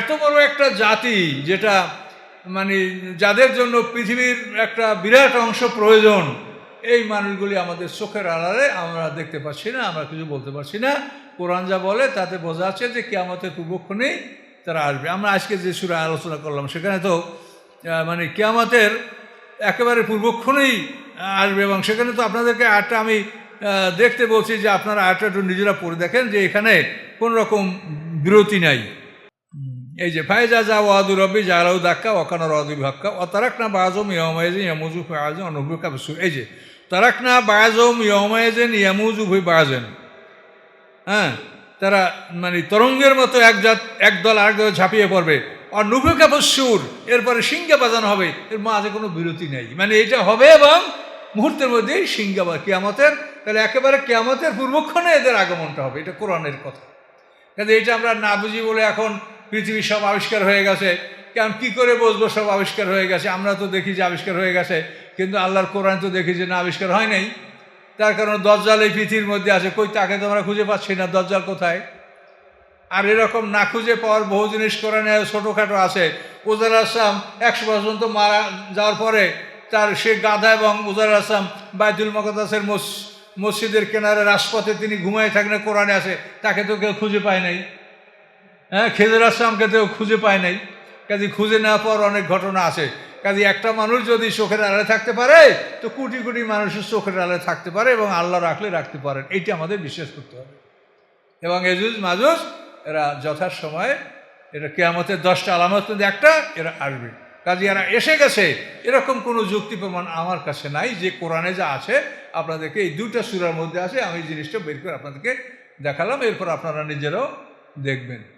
এত বড় একটা জাতি যেটা মানে যাদের জন্য পৃথিবীর একটা বিরাট অংশ প্রয়োজন, এই মানুষগুলি আমাদের চোখের আড়ালে আমরা দেখতে পাচ্ছি না, আমরা কিছু বলতে পারছি না। কোরআন যা বলে তাতে বোঝা যাচ্ছে যে কেয়ামতের পূর্বক্ষণেই তারা আসবে। আমরা আজকে যে সুরে আলোচনা করলাম, সেখানে তো মানে কেয়ামতের একেবারে পূর্বক্ষণেই আসবে এবং সেখানে তো আপনাদেরকে আটটা আমি দেখতে বলছি যে আপনারা আটটা একটু নিজেরা পড়ে দেখেন যে এখানে কোন রকম বিরতি নাই। এই যে ফায়জা যা ওয়াদু রবি জালাউ দাক্কা ওখানে রদি ভাক্কা ও তারাক না বাজম ইয়মাইজিন ইয়ামুজু ফায়াজন অনুভব কাবসু এই যে তারাক না বাজম ইয়মাইজেন ইয়ামুজু ভুই বাজেন হ্যাঁ তারা মানে তরঙ্গের মতো এক জাত, এক দল আরেক দল ঝাঁপিয়ে পড়বে। আর নুভুকা বসুর এরপরে সিংহা বাজানো হবে। এর মাঝে কোনো বিরতি নেই। মানে এটা হবে এবং মুহূর্তের মধ্যেই সিংহা বা কেয়ামতের, তাহলে একেবারে কেয়ামতের পূর্বক্ষণে এদের আগমনটা হবে। এটা কোরআনের কথা। কাজে এটা আমরা না বুঝি বলে এখন পৃথিবী সব আবিষ্কার হয়ে গেছে। কারণ কি করে বসবো সব আবিষ্কার হয়ে গেছে? আমরা তো দেখি যে আবিষ্কার হয়ে গেছে, কিন্তু আল্লাহর কোরআন তো দেখি যে না, আবিষ্কার হয় নাই। তার কারণ দজ্জাল এই পৃথিবীর মধ্যে আছে, কই তাকে তো আমরা খুঁজে পাচ্ছি না, দজ্জাল কোথায়? আর এরকম না খুঁজে পাওয়ার বহু জিনিস কোরআনে ছোটোখাটো আছে। উজার আসলাম একশো পর্যন্ত মারা যাওয়ার পরে তার সে গাধা এবং উজার আসলাম বাইতুল মকদাসের মসজিদের কেনারে রাজপথে তিনি ঘুমায় থাকলে কোরআনে আছে, তাকে তো কেউ খুঁজে পায় নাই। হ্যাঁ খেজুর আসলামকে তো খুঁজে পায় নাই। কাজে খুঁজে নেওয়ার পাওয়ার অনেক ঘটনা আছে। কাজে একটা মানুষ যদি চোখের আড়ালে থাকতে পারে, তো কোটি কোটি মানুষের চোখের আড়ালে থাকতে পারে এবং আল্লাহ রাখলে রাখতে পারেন। এইটা আমাদের বিশ্বাস করতে হবে। এবং এজুজ মাজুজ, এরা যথার সময় এটা কেয়ামতের দশটা আলামত মধ্যে একটা, এরা আসবে। কাজে এরা এসে গেছে। এরকম কোনো যুক্তি প্রমাণ আমার কাছে নাই যে কোরআনে যা আছে, আপনাদেরকে এই দুটা সুরার মধ্যে আছে। আমি এই জিনিসটা বের করে আপনাদেরকে দেখালাম। এরপর আপনারা নিজেরাও দেখবেন।